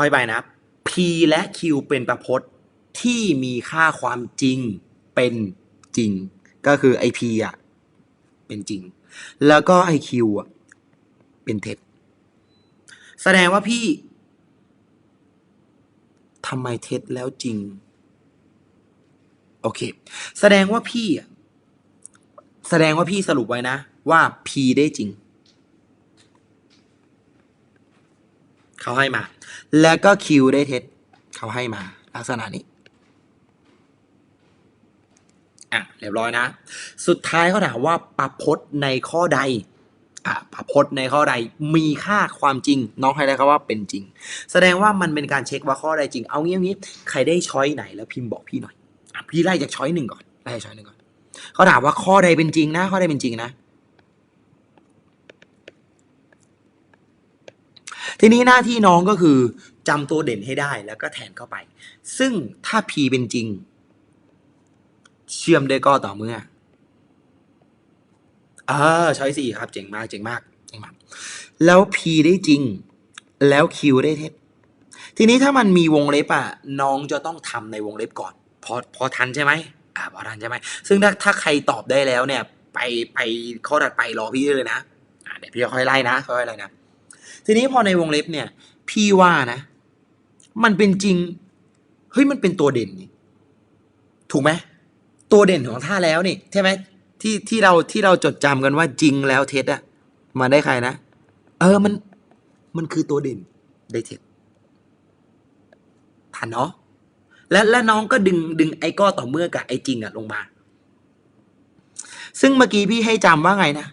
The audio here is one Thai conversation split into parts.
ค่อยไปนะ P และ Q เป็นประพจน์ที่มีค่าความจริงเป็นจริง ก็คือไอ P อะ เป็นจริง แล้วก็ไอ Q อะ เป็นเท็จ แสดงว่าพี่ทำไมเท็จแล้วจริง โอเค แสดงว่าพี่อะแสดงว่าพี่สรุปไว้นะ ว่า P ได้จริง เขาให้มา แล้วก็ Q ได้เท็จเขาให้มา ลักษณะนี้อะเรียบร้อยนะ สุดท้ายเขาถามว่าประพจน์ในข้อใดอะประพจน์ในข้อใดมีค่าความจริง น้องให้ได้ครับว่าเป็นจริง แสดงว่ามันเป็นการเช็คว่าข้อใดจริง เอางี้เอางี้ใครได้ช้อยไหนแล้วพิมพ์บอกพี่หน่อยอะพี่ไล่จากช้อยหนึ่งก่อนไล่ช้อยหนึ่งก่อนเขาถามว่าข้อใดเป็นจริงนะ ข้อใดเป็นจริงนะ ทีนี้หน้าที่น้องก็คือจำตัวเด่นให้ได้แล้วก็แทนเข้าไป ซึ่งถ้า P เป็นจริง เชื่อมได้ก็ต่อเมื่อเออช้อยสี่ครับ เจ๋งมากเจ๋งมากเจ๋งมากแล้ว P ได้จริง แล้ว Q ได้เท็จทีนี้ถ้ามันมีวงเล็บอะน้องจะต้องทำในวงเล็บก่อนพอพอทันใช่ไหมอ่าพอทันใช่ไหมซึ่งถ้าถ้าใครตอบได้แล้วเนี่ย ไปไปข้อถัดไปรอพี่ด้เลยนะเดี๋ยวพี่ค่อยไล่นะค่อยไล่นะ ทีนี้พอในวงเล็บเนี่ย พี่ว่านะ มันเป็นจริง เฮ้ยมันเป็นตัวเด่นนี่ถูกไหมตัวเด่นของท่าแล้วนี่ใช่ไหมที่ที่เราที่เราจดจำกันว่าจริงแล้วเท็จอะมาได้ใครนะ เออมันมันคือตัวเด่นได้เท็จทันเนาะและและน้องก็ดึงดึงไอ้ก็ต่อเมื่อกับไอ้จริงอะลงมา ซึ่งเมื่อกี้พี่ให้จำว่าไงนะ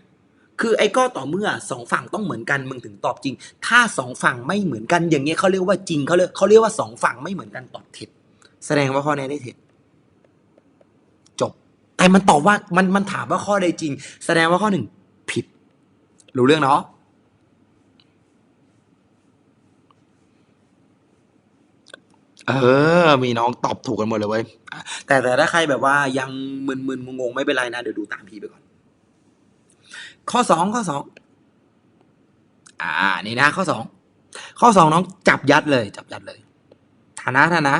คือไอ้ก็ต่อเมื่อสองฝั่งต้องเหมือนกันมึงถึงตอบจริง ถ้าสองฝั่งไม่เหมือนกันอย่างเงี้ยเขาเรียกว่าจริงเขาเรียกเขาเรียกว่าสองฝั่งไม่เหมือนกันตอบเท็จแสดงว่าข้อนี้ได้เท็จจบ แต่มันตอบว่ามันมันถามว่าข้อใดจริง แสดงว่าข้อหนึ่งผิด รู้เรื่องเนาะเออ มีน้องตอบถูกกันหมดเลยเว้ยอะแต่แต่ถ้าใครแบบว่ายังมึนๆงงๆไม่เป็นไรนะ เดี๋ยวดูตามพี่ไปก่อน ข้อสองข้อสองอ่านี่นะ ข้อสองข้อสองน้องจับยัดเลย จับยัดเลยฐานะฐานะ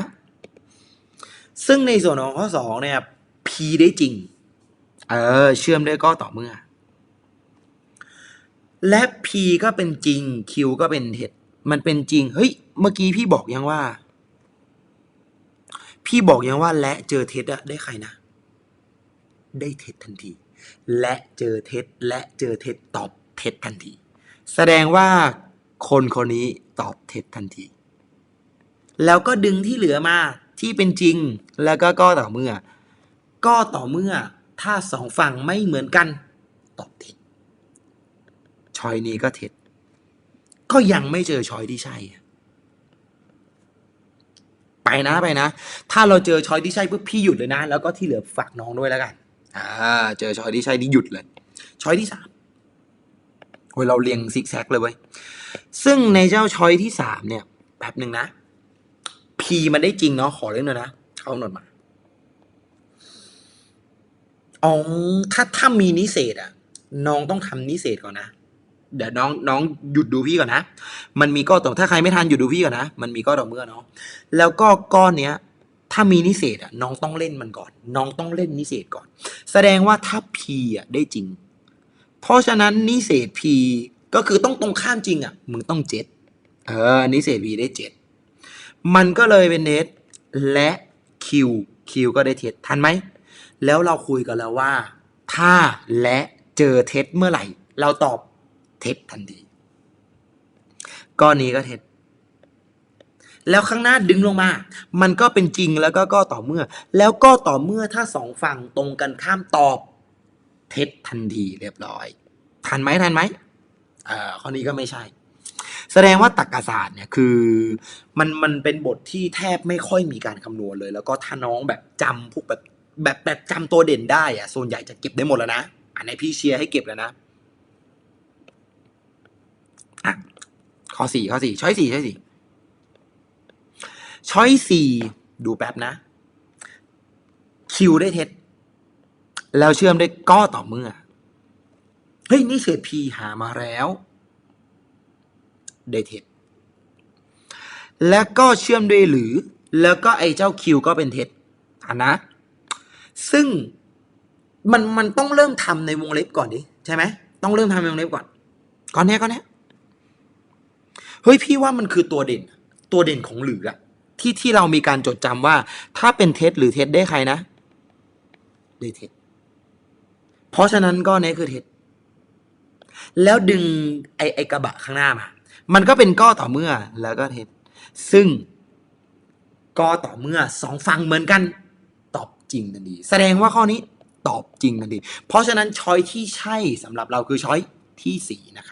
ซึ่งในส่วนของข้อสองเนี่ย P ได้จริง เออ เชื่อมได้ก็ต่อเมื่อ และ P ก็เป็นจริง Q ก็เป็นเท็จมันเป็นจริง เฮ้ย เมื่อกี้พี่บอกยังว่า พี่บอกยังว่าและเจอเท็จอะได้ใครนะ ได้เท็จทันที และเจอเท็จและเจอเท็จตอบเท็จทันที แสดงว่าคนคนนี้ตอบเท็จทันที แล้วก็ดึงที่เหลือมาที่เป็นจริงแล้วก็ก็ต่อเมื่อ ก็ต่อเมื่อถ้าสองฝั่งไม่เหมือนกัน ตอบเท็จชอยนี้ก็เท็จ ก็ยังไม่เจอชอยที่ใช่ ไปนะไปนะ ถ้าเราเจอชอยที่ใช่ปุ๊บพี่หยุดเลยนะ แล้วก็ที่เหลือฝากน้องด้วยแล้วกัน อ่าเจอชอยที่ใช่นี่หยุดเลยชอยที่สามโอ้ยเราเรียงซิกแซกเลยเว้ย ซึ่งในเจ้าชอยที่สามเนี่ยแป๊บหนึ่งนะพีมันได้จริงเนาะขอเล่นหน่อยนะเขาหนดมาอ๋อถ้าถ้ามีนิเศษอะน้องต้องทำนิเศษก่อนนะ เดี๋ยวน้องน้องหยุดดูพี่ก่อนนะ มันมีก้อต่อถ้าใครไม่ทันหยุดดูพี่ก่อนนะ มันมีก้อต่อเมื่อเนาะ แล้วก็ก้อนเนี้ย ถ้ามีนิเศษอะน้องต้องเล่นมันก่อน น้องต้องเล่นนิเศษก่อน แสดงว่าถ้า P อะได้จริง เพราะฉะนั้นนิเศษ P ก็คือต้องตรงข้ามจริงอะมึงต้องเจ็ดเออนิเศษ P ได้เจ็ดมันก็เลยเป็นเน็ตและ Q Q ก็ได้เท็จทันไหม แล้วเราคุยกันแล้วว่า ถ้าและเจอเท็จเมื่อไหร่ เราตอบเท็จทันทีก้อนนี้ก็เท็จ แล้วข้างหน้าดึงลงมา มันก็เป็นจริงแล้วก็ก็ต่อเมื่อ แล้วก็ต่อเมื่อถ้าสองฝั่งตรงกันข้ามตอบ เท็จทันทีเรียบร้อย ทันไหมทันไหมเอ่อข้อนี้ก็ไม่ใช่ แสดงว่าตรรกศาสตร์เนี่ยคือมันมันเป็นบทที่แทบไม่ค่อยมีการคำนวณเลย แล้วก็ถ้าน้องแบบจำพวกแบบแบบแบบจำตัวเด่นได้อะส่วนใหญ่จะเก็บได้หมดแล้วนะอันไหนพี่เชียร์ให้เก็บแล้วนะอะข้อสี่ข้อสี่ช้อยสี่ช้อยสี่ ช้อยสี่ดูแป๊บนะ คิวได้เท็จ แล้วเชื่อมได้ก็ต่อเมื่อ เฮ้ย นี่เศษพีหามาแล้วได้เท็จ แล้วก็เชื่อมด้วยหรือ แล้วก็ไอ้เจ้าคิวก็เป็นเท็จอะนะ ซึ่งมันมันต้องเริ่มทำในวงเล็บก่อนดิใช่ไหมต้องเริ่มทำในวงเล็บก่อนก่อนเนี้ยก่อนเนี้ยเฮ้ยพี่ว่ามันคือตัวเด่น ตัวเด่นของหรืออะ ที่ที่เรามีการจดจำว่า ถ้าเป็นเท็จหรือเท็จได้ใครนะได้เท็จเพราะฉะนั้นก็เนี้ยคือเท็จแล้วดึงไอไอกระบะข้างหน้ามา มันก็เป็นก็ต่อเมื่อแล้วก็เท็จซึ่งก็ต่อเมื่อสองฝั่งเหมือนกัน ตอบจริงทันทีแสดงว่าข้อนี้ตอบจริงทันทีเพราะฉะนั้นช้อยที่ใช่สำหรับเราคือช้อยที่สี่นะครับ